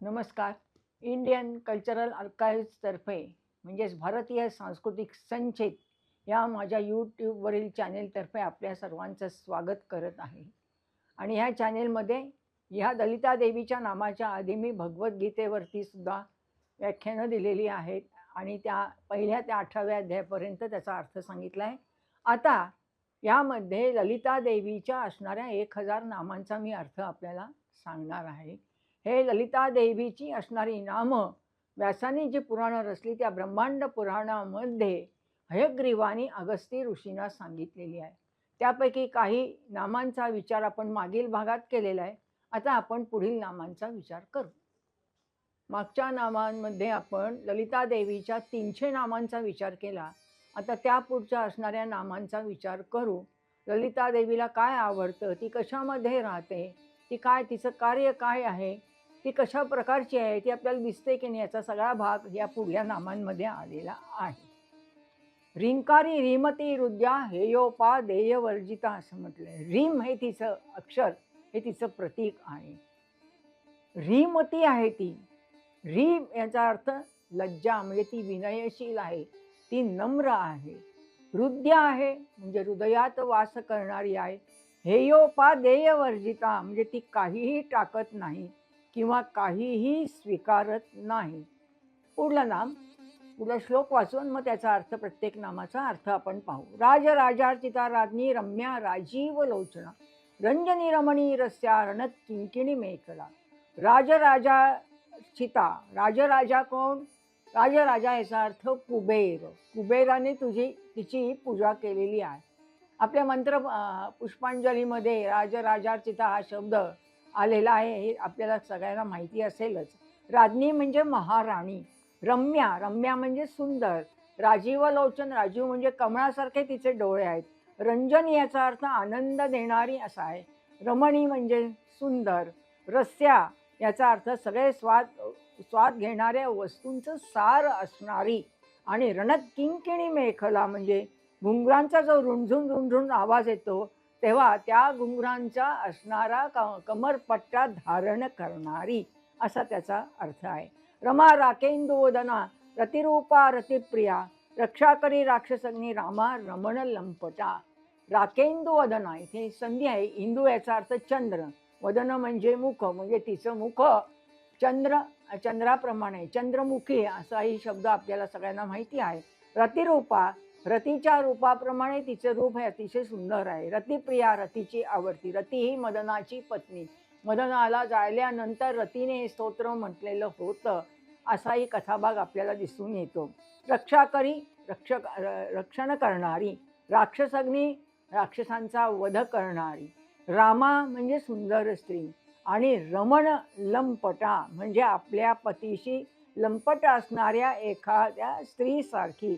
नमस्कार. Indian cultural अर्काईव्जतर्फे म्हणजेच भारतीय सांस्कृतिक संचित या माझ्या यूट्यूबवरील चॅनेलतर्फे आपल्या सर्वांचं स्वागत करत आहे. आणि ह्या चॅनेलमध्ये ह्या दलिता देवीच्या नामाच्या आधी मी भगवद्गीतेवरती सुद्धा व्याख्यानं दिलेली आहेत. आणि त्या पहिल्या त्या अठराव्या अध्यायापर्यंत त्याचा अर्थ सांगितला आहे. आता यामध्ये ललिता देवीच्या असणाऱ्या एक हजार नामांचा मी अर्थ आपल्याला सांगणार आहे. हे ललिता देवीची असणारी नामं व्यासाने जी पुराणं रचली त्या ब्रह्मांड पुराणामध्ये हयग्रीवानी अगस्ती ऋषींना सांगितलेली आहे. त्यापैकी काही नामांचा विचार आपण मागील भागात केलेला आहे. आता आपण पुढील नामांचा विचार करू. मागच्या नामांमध्ये आपण ललिता देवीच्या तीनशे नामांचा विचार केला. आता त्या पुढच्या असणाऱ्या नामांचा विचार करू. ललिता देवीला काय आवडतं? ती कशामध्ये राहते? ती काय तिचं कार्य काय आहे? ती कशा प्रकारची आहे ती आपल्याला दिसते की नाही याचा सगळा भाग या पुढल्या नामांमध्ये आलेला आहे. रिंकारी रिमती रुद्या हेयोपा देयवर्जिता असं म्हटलंय. रिम हे तिचं अक्षर हे तिचं प्रतीक आहे. रिमती आहे ती. रीम याचा अर्थ लज्जा म्हणजे ती विनयशील आहे ती नम्र आहे. हृदय आहे म्हणजे हृदयात वास करणारी आहे. हेयोपा देय वर्जिता म्हणजे ती काहीही टाकत नाही. किंवा काहीही स्वीकारत नाही. पुढलं नाम पुढला श्लोक वाचून मग त्याचा अर्थ प्रत्येक नामाचा अर्थ आपण पाहू. राजराजार्चिता राज्ञी रम्या राजीव लोचना. रंजनी रमणी रस्या रणत किंकिणी मेखला. राजराजार्चिता राजराजा कोण? राजराजा याचा अर्थ कुबेर. कुबेराने तुझी तिची पूजा केलेली आहे. आपल्या मंत्र पुष्पांजलीमध्ये राजराजार्चिता हा शब्द आलेला आहे हे आपल्याला सगळ्यांना माहिती असेलच. राज्ञी म्हणजे महाराणी रम्या रम्या म्हणजे सुंदर राजीव लोचन राजीव म्हणजे कमळासारखे तिचे डोळे आहेत. रंजन याचा अर्थ आनंद देणारी असा आहे. रमणी म्हणजे सुंदर रस्या याचा अर्थ सगळे स्वाद स्वाद घेणाऱ्या वस्तूंचं सार असणारी आणि रणत किंकिणी मेखला म्हणजे घुंगरांचा जो रुंझून रुंझून आवाज येतो तेव्हा त्या घुंगरांचा असणारा क कमरपट्टा धारण करणारी असा त्याचा अर्थ आहे. रमा राकेंदुवदना रतिरूपा रतिप्रिया रक्षा करी राक्षसग्नी रामा रमण लंपटा. राकेंदुवदना इथे संधी आहे. इंदू याचा अर्थ चंद्र. वदन म्हणजे मुख म्हणजे तिचं मुख. चंद्र चंद्राप्रमाणे चंद्रमुखी असाही शब्द आपल्याला सगळ्यांना माहिती आहे. रतिरूपा रतीच्या रूपाप्रमाणे तिचं रूप हे अतिशय सुंदर आहे. रतिप्रिया रतीची आवडती. रती ही मदनाची पत्नी. मदनाला जाळल्यानंतर रतीने हे स्तोत्र म्हटलेलं होतं असाही कथाभाग आपल्याला दिसून येतो. रक्षा करी रक्षक रक्षण करणारी राक्षसग्नी राक्षसांचा वध करणारी. रामा म्हणजे सुंदर स्त्री आणि रमण लंपटा म्हणजे आपल्या पतीशी लंपट असणाऱ्या एखाद्या स्त्रीसारखी.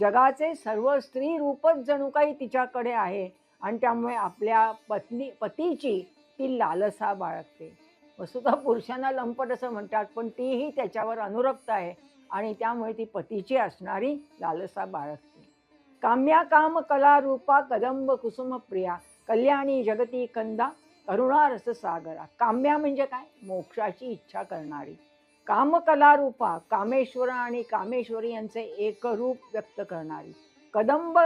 जगाचे सर्व स्त्री रूपच जणू काही तिच्याकडे आहे. आणि त्यामुळे आपल्या पत्नी पतीची ती लालसा बाळगते. वस्तुतः पुरुषांना लंपट असं म्हणतात पण तीही त्याच्यावर अनुरक्त आहे आणि त्यामुळे ती पतीची असणारी लालसा बाळगते. काम्या काम कला रूपा कदंब कुसुम प्रिया कल्याणी जगती कंदा करुणा रस सागरा. काम्या म्हणजे काय? मोक्षाची इच्छा करणारी. कामकला रूपा कामेश्वर आणि कामेश्वरी यांचे एकरूप व्यक्त करणारी. कदंब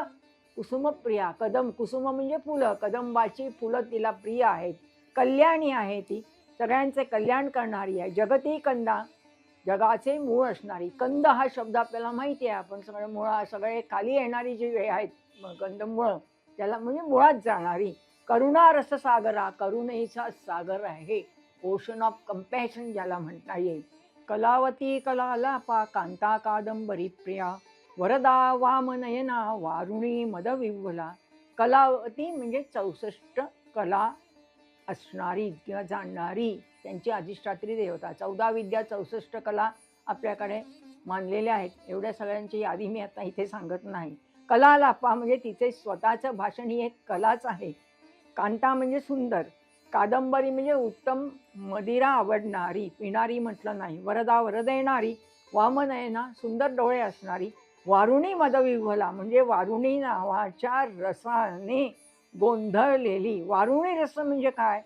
कुसुमप्रिया कदम कुसुम म्हणजे फुलं कदंबाची फुलं तिला प्रिय आहेत कल्याणी आहे ती. सगळ्यांचे कल्याण करणारी आहे. जगती कंदा जगाचे मूळ असणारी. कंद हा शब्द आपल्याला माहिती आहे. आपण सगळे मुळा सगळे खाली येणारी जी वे आहेत कंदमुळं त्याला म्हणजे मुळात जाणारी. करुणा रससागरा करुणेचा सागर आहे. ओशन ऑफ कम्पॅशन ज्याला म्हणता येईल. कलावती कलालापा कांता कादंबरी प्रिया वरदा वामनयना वारुणी मदविव्वला. कलावती म्हणजे चौसष्ट कला असणारी किंवा जाणणारी त्यांची अधिष्ठात्री देवता. चौदा विद्या चौसष्ट कला आपल्याकडे मानलेल्या आहेत. एवढ्या सगळ्यांची यादी मी आता इथे सांगत नाही. कलालापा म्हणजे तिचे स्वतःचं भाषण ही एक कलाच आहे. कांता म्हणजे सुंदर. कादंबरी म्हणजे उत्तम मदिरा आवडणारी पिणारी म्हटलं नाही वरदा वरद येणारी वामनयना सुंदर डोळे असणारी वारुणी मदविव्हला म्हणजे वारुणी नावाच्या रसाने गोंधळलेली. वारुणी रस म्हणजे काय?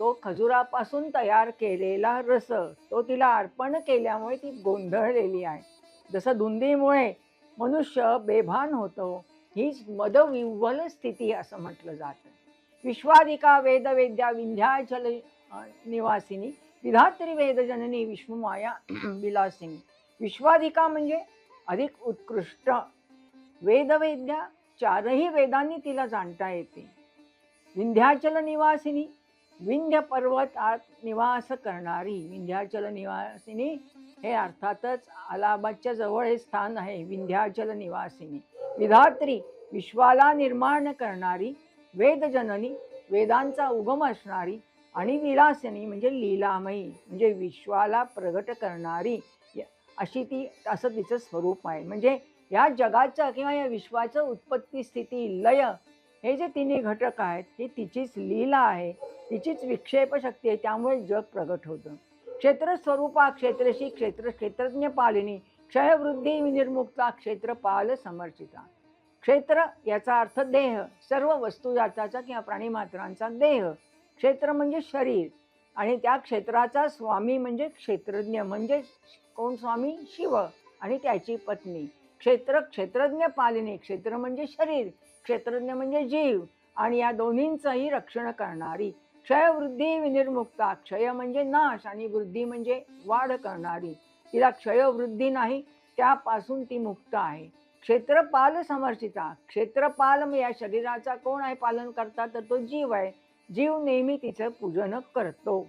तो खजुरापासून तयार केलेला रस. तो तिला अर्पण केल्यामुळे ती गोंधळलेली आहे. जसं धुंदीमुळे मनुष्य बेभान होतो हीच मदविव्वल स्थिती असं म्हटलं जातं. विश्वादिका वेदवेद्या विंध्याचल निवासिनी। विधात्री वेदजननी विष्णुमाया विलासिनी विश्वाधिका म्हणजे अधिक उत्कृष्ट। वेदवेद्या चारही वेदांनी तिला जाणता येते. विंध्याचल निवासिनी विंध्य पर्वतात निवास करणारी। विंध्याचल निवासिनी हे अर्थातच अलाहाबादच्या जवळ हे स्थान आहे विंध्याचल निवासिनी। विधात्री विश्वाला निर्माण करणारी वेदजननी वेदांचा उगम असणारी आणि विलासनी म्हणजे लीलामयी म्हणजे विश्वाला प्रगट करणारी अशी ती असं तिचं स्वरूप आहे. म्हणजे या जगाचं किंवा या विश्वाचं उत्पत्ती स्थिती लय हे जे तिन्ही घटक आहेत हे तिचीच लीला आहे तिचीच विक्षेप शक्ती आहे त्यामुळे जग प्रगट होतं. क्षेत्रस्वरूपा क्षेत्रशी क्षेत्र क्षेत्रज्ञ पालिनी क्षयवृद्धी विनिर्मुक्ता क्षेत्रपाल समर्चिता. क्षेत्र याचा अर्थ देह. सर्व वस्तुजाताचा किंवा प्राणीमात्रांचा देह. क्षेत्र म्हणजे शरीर. आणि त्या क्षेत्राचा स्वामी म्हणजे क्षेत्रज्ञ. म्हणजे कोण स्वामी? शिव आणि त्याची पत्नी. क्षेत्र क्षेत्रज्ञ पालिनी. क्षेत्र म्हणजे शरीर. क्षेत्रज्ञ म्हणजे जीव. आणि या दोन्हींचंही रक्षण करणारी. क्षयवृद्धी विनिर्मुक्ता. क्षय म्हणजे नाश आणि वृद्धी म्हणजे वाढ करणारी. तिला क्षयवृद्धी नाही त्यापासून ती मुक्त आहे. क्षेत्रपाल समर्चिता क्षेत्रपाल या शरीराचा कोण आहे? पालन करता तर तो जीव आहे. जीव नेहमी तिचं पूजन करतो.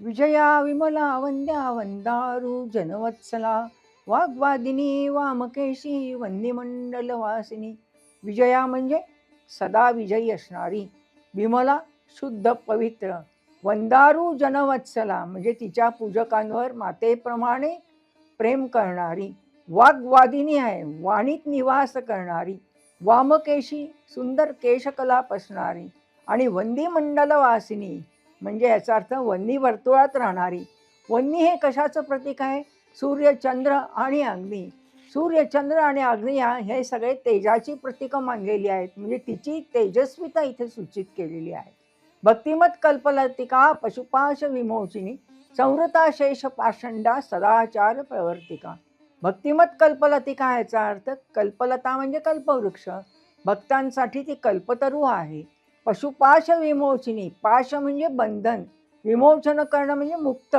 विजया विमला वंद्या वंदारू जनवत्सला. वाग्वादिनी वामकेशी वन्यमंडल वासिनी. विजया म्हणजे सदा विजयी असणारी. विमला शुद्ध पवित्र. वंदारू जनवत्सला म्हणजे तिच्या पूजकांवर मातेप्रमाणे प्रेम करणारी. वाग्वादिनी आहे. वाणीत निवास करणारी वामकेशी सुंदर केशकला असणारी आणि वंदी मंडलवासिनी म्हणजे याचा अर्थ वन्नी वर्तुळात राहणारी. वन्नी हे कशाचं प्रतीक आहे? सूर्य चंद्र आणि अग्नी. सूर्य चंद्र आणि अग्नी हे सगळे तेजाची प्रतीकं मानलेली आहेत. म्हणजे तिची तेजस्विता इथे सूचित केलेली आहे. भक्तिमत कल्पलतिका पशुपाश विमोचिनी संवृता शेष पाषंडा सदाचार प्रवर्तिका भक्तिमत कल्पलतिका याचा अर्थ? कल्पलता म्हणजे कल्पवृक्ष. भक्तांसाठी ती कल्पतरू आहे. पशुपाश विमोचनी. पाश म्हणजे बंधन. विमोचन करणं म्हणजे मुक्त.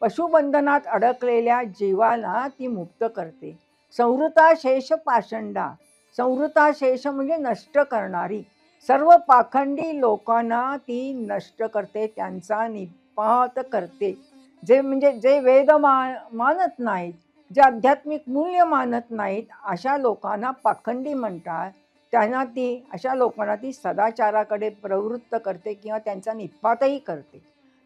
पशुबंधनात अडकलेल्या जीवाला ती मुक्त करते. संवृताशेष पाषंडा. संवृताशेष म्हणजे नष्ट करणारी. सर्व पाखंडी लोकांना ती नष्ट करते त्यांचा निपात करते. जे म्हणजे जे वेद मा मानत नाहीत जे आध्यात्मिक मूल्य मानत नाहीत अशा लोकांना पाखंडी म्हणतात. त्यांना ती अशा लोकांना ती सदाचाराकडे प्रवृत्त करते किंवा त्यांचा निपातही करते.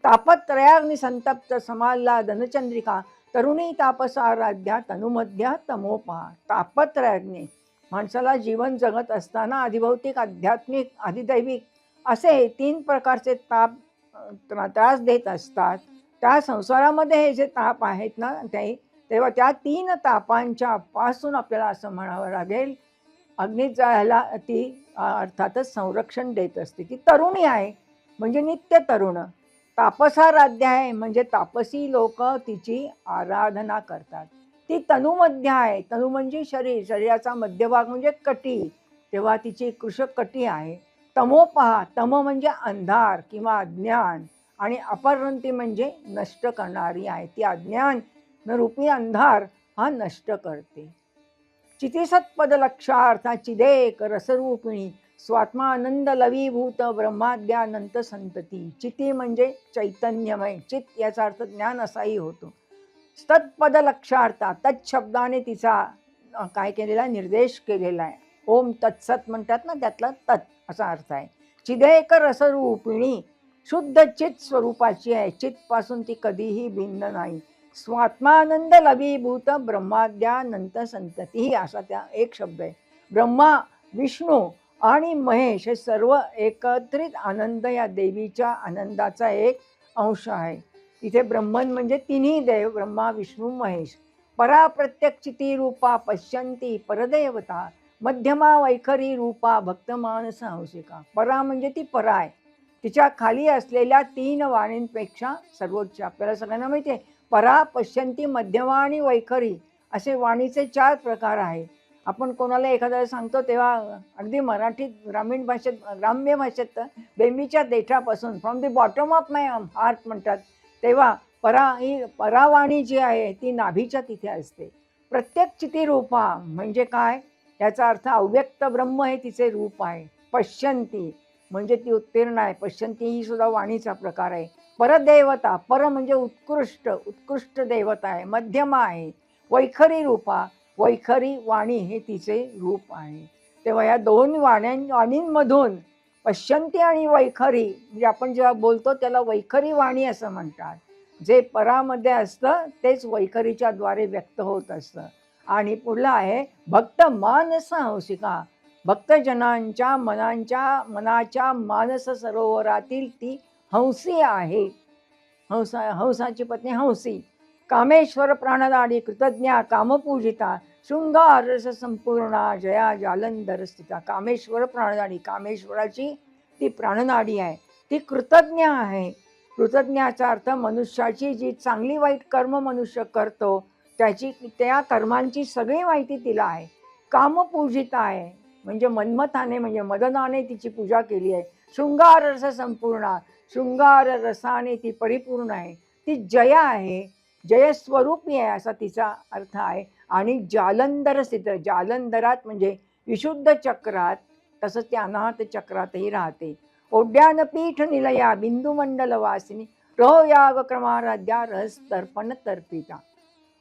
तापत्रयाग्नि संतप्त समाला धनचंद्रिका तरुणी तापसाराध्या तनुमध्या तमोपहा तापत्रयाग्नी माणसाला जीवन जगत असताना अधिभौतिक आध्यात्मिक अधिदैविक असे तीन प्रकारचे ताप त्रास देत असतात. त्या संसारामध्ये हे जे ताप आहेत ना ते तेव्हा त्या तीन तापांच्या पासून आपल्याला असं म्हणावं लागेल अग्नीचा ह्याला ती अर्थातच संरक्षण देत असते ती तरुणी आहे म्हणजे नित्य तरुण. तापसाराध्य आहे म्हणजे तापसी लोक तिची आराधना करतात. ती तनुमध्ये आहे तनु म्हणजे शरीर शरीराचा मध्यभाग म्हणजे कटी तेव्हा तिची कृषक कटी आहे. तमोपहा तम म्हणजे अंधार किंवा अज्ञान आणि अपरंती म्हणजे नष्ट करणारी आहे. ती अज्ञान रूपी अंधार हा नष्ट करते. चितिसत्पद लक्षार्था चिदेक रसरूपिणी स्वात्मानंद लवीभूत ब्रह्माद्यानंत संतती. चिती म्हणजे चैतन्यमय. चित याचा अर्थ ज्ञान असाही होतो. तत्पद लक्षार्था तत्शब्दाने तिचा काय केलेला निर्देश केलेला आहे. ओम तत्सत म्हणतात ना त्यातला तत् असा अर्थ आहे. चिदेक रसरूपिणी शुद्ध चित स्वरूपाची आहे. चितपासून ती कधीही भिन्न नाही. स्वात्मानंद लवीभूत ब्रह्माद्यानंत संतती असा त्या एक शब्द आहे. ब्रह्मा विष्णू आणि महेश हे सर्व एकत्रित आनंद या देवीच्या आनंदाचा एक अंश आहे. इथे ब्रह्मन म्हणजे तिन्ही देव ब्रह्मा विष्णू महेश. परा प्रत्यक्षिती रूपा पश्यंती परदेवता मध्यमा वैखरी रूपा भक्तमानस हंसिका. परा म्हणजे ती परा आहे तिच्या खाली असलेल्या तीन वाणींपेक्षा सर्वोच्च. आपल्याला सगळ्यांना माहिती आहे परा पश्यंती मध्यमा आणि वैखरी असे वाणीचे चार प्रकार आहेत. आपण कोणाला एखाद्याला सांगतो तेव्हा अगदी मराठीत ग्रामीण भाषेत ग्राम्य भाषेत तर बेंबीच्या देठापासून from the bottom of my heart म्हणतात तेव्हा परा ही परावाणी जी आहे ती नाभीच्या तिथे असते. प्रत्येक चितिरूपा म्हणजे काय? याचा अर्थ अव्यक्त ब्रह्म हे तिचे रूप आहे. पश्यंती म्हणजे ती उत्तीर्ण आहे. पश्यंती ही सुद्धा वाणीचा प्रकार आहे. परदेवता पर म्हणजे उत्कृष्ट उत्कृष्ट देवता आहे मध्यमा आहे वैखरी रूपा वैखरी वाणी हे तिचे रूप आहे. तेव्हा या दोन वाण्यां वाणींमधून पश्यंती आणि वैखरी म्हणजे आपण जेव्हा बोलतो त्याला वैखरी वाणी असं म्हणतात. जे परामध्ये असतं तेच वैखरीच्या द्वारे व्यक्त होत असतं. आणि पुढलं आहे भक्त मानस हंसिका. भक्तजनांच्या मनांच्या मनाच्या मानस सरोवरातील ती हंसी आहे. हंसा हंसाची पत्नी हंसी. कामेश्वर प्राणदाडी कृतज्ञा कामपूजिता शृंगार रस संपूर्णा जया जालंधर स्थिता. कामेश्वर प्राणनाडी कामेश्वराची ती प्राणनाडी आहे. ती कृतज्ञ आहे. कृतज्ञाचा अर्थ मनुष्याची जी चांगली वाईट कर्म मनुष्य करतो त्याची त्या कर्मांची सगळी माहिती तिला आहे. कामपूजिता आहे. म्हणजे मन्मथाने म्हणजे मदनाने तिची पूजा केली आहे. शृंगार रस संपूर्ण शृंगार रसाने ती परिपूर्ण आहे. ती जया आहे. जयस्वरूपी आहे असा तिचा अर्थ आहे. आणि जालंधर स्थित जालंधरात म्हणजे विशुद्ध चक्रात तसंच त्या अनाहत चक्रातही राहते. ओढ्यानपीठ निलया बिंदुमंडल वासिनी रहोयाग क्रमाराध्या रस तर्पण तर्पिता.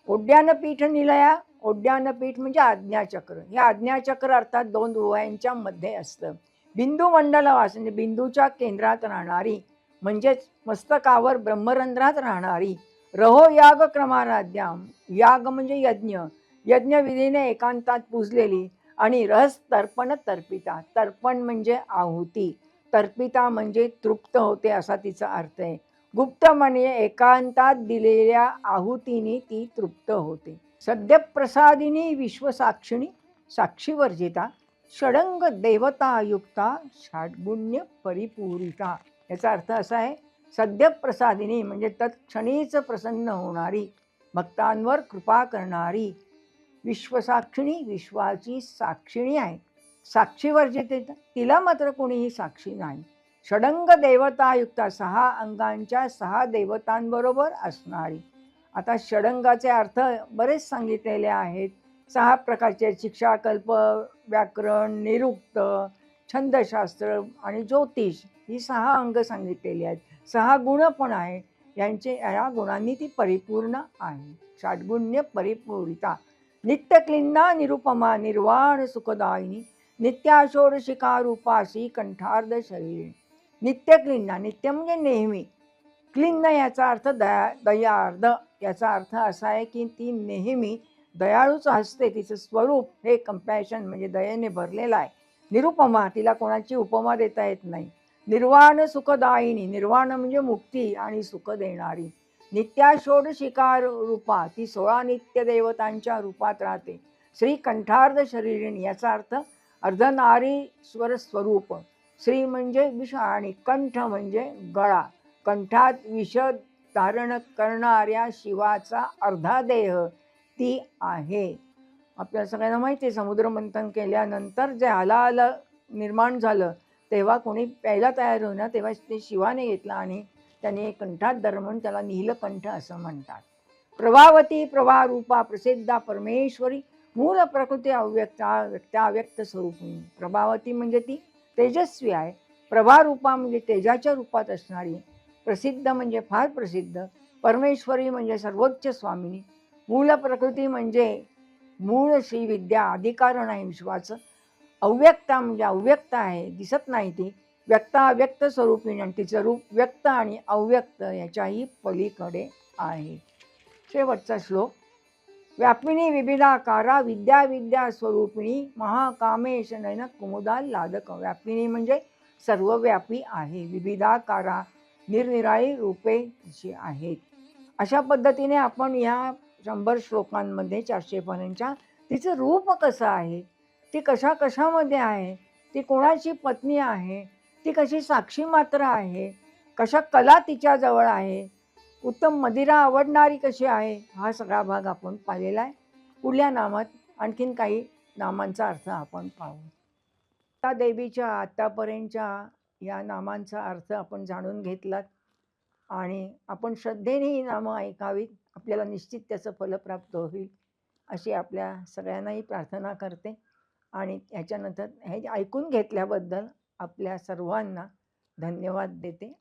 ओढ्यानपीठ निलया ओढ्यानपीठ म्हणजे आज्ञाचक्र. हे आज्ञाचक्र अर्थात दोन डोळ्यांच्या मध्ये असतं. बिंदुमंडल वासिनी बिंदूच्या केंद्रात राहणारी म्हणजेच मस्तकावर ब्रह्मरंध्रात राहणारी. रहो याग क्रमाराध्या याग म्हणजे यज्ञ. यज्ञविधीने एकांतात पूजलेली आणि रस तर्पण तर्पिता. तर्पण म्हणजे आहुती. तर्पिता म्हणजे तृप्त होते असा तिचा अर्थ आहे. गुप्त म्हणजे एकांतात दिलेल्या आहुतीने ती तृप्त होते. सद्यप्रसादिनी विश्वसाक्षिणी साक्षीवर्जिता. षडंग देवतायुक्ता षाडगुण्य परिपूरिता. याचा अर्थ असा आहे सद्यप्रसादिनी म्हणजे तत्क्षणीच प्रसन्न होणारी भक्तांवर कृपा करणारी विश्वसाक्षिणी विश्वाची साक्षिणी आहे. साक्षीवर साक्षीवर्जिते तिला मात्र कोणीही साक्षी नाही. षडंग देवतायुक्ता सहा अंगांच्या सहा देवतांबरोबर असणारी. आता षडंगाचे अर्थ बरेच सांगितलेले आहेत. सहा प्रकारचे शिक्षाकल्प व्याकरण निरुक्त छंदशास्त्र आणि ज्योतिष. ही सहा अंग सांगितलेली आहेत. सहा गुण पण आहे यांचे या गुणांनी ती परिपूर्ण आहे. षाटगुण्य परिपूरिता. नित्यक्लिन्ना निरुपमा निर्वाण सुखदायिनी. नित्याषोडशिका रूपाशी कंठार्ध शरीर. नित्यक्लिन्ना नित्य म्हणजे नेहमी. क्लिन्न याचा अर्थ दया दयार्ध याचा अर्थ असा आहे की ती नेहमी दयाळूच असते. तिचं स्वरूप हे कम्पॅशन म्हणजे दयेने भरलेलं आहे. निरुपमा तिला कोणाची उपमा देता येत नाही. निर्वाण सुखदायिनी निर्वाण म्हणजे मुक्ती आणि सुख देणारी. नित्या रूपा ती सोळा नित्य देवतांच्या रूपात राहते. श्री कंठार्ध शरीरिणी याचा अर्थ अर्धनारी स्वर स्वरूप. श्री म्हणजे विष आणि कंठ म्हणजे गळा. कंठात विष धारण करणाऱ्या शिवाचा अर्धा देह ती आहे. आपल्या सगळ्यांना माहिती आहे समुद्रमंथन केल्यानंतर जे हलाल निर्माण झालं तेव्हा कोणी प्यायला तयार होईना तेव्हा ते शिवाने घेतला आणि त्याने कंठात धर म्हणून त्याला नीलकंठ असं म्हणतात. प्रभावती प्रभारूपा प्रसिद्धा परमेश्वरी मूळ प्रकृती अव्यक्ता व्यक्ता अव्यक्त स्वरूपी. प्रभावती म्हणजे ती तेजस्वी आहे. प्रभारूपा म्हणजे तेजाच्या रूपात असणारी. प्रसिद्ध म्हणजे फार प्रसिद्ध. परमेश्वरी म्हणजे सर्वोच्च स्वामिनी मूळ प्रकृती म्हणजे मूळ श्रीविद्या अधिकारण आहे विश्वाचं. अव्यक्ता म्हणजे अव्यक्त आहे दिसत नाही ती. व्यक्त अव्यक्त स्वरूपीने आणि तिचं रूप व्यक्त आणि अव्यक्त याच्याही पलीकडे आहे. शेवटचा श्लोक. व्यापिनी विविधाकारा विद्या विद्या स्वरूपिणी महाकामेश नयन कुमुदा लादक. व्यापिनी म्हणजे सर्वव्यापी आहे. विविधाकारा निरनिराळी रूपे तिची आहेत. अशा पद्धतीने आपण ह्या शंभर श्लोकांमध्ये चारशे पर्यंतच्या तिचं रूप कसं आहे? ती कशा कशामध्ये आहे? ती कोणाची पत्नी आहे? ती कशी साक्षी मात्र आहे? कशा कला तिच्याजवळ आहे? उत्तम मदिरा आवडणारी कशी आहे? हा सगळा भाग आपण पाहिलेला आहे. पुढल्या नामात आणखीन काही नामांचा अर्थ आपण पाहू. त्या देवीच्या आत्तापर्यंतच्या या नामांचा अर्थ आपण जाणून घेतलात. आणि आपण श्रद्धेने ही नामं ऐकावीत. आपल्याला निश्चित त्याचं फल प्राप्त होईल. अशी आपल्या सगळ्यांनाही प्रार्थना करते. आणि ह्याच्यानंतर हे ऐकून घेतल्याबद्दल आपल्या सर्वांना धन्यवाद देते.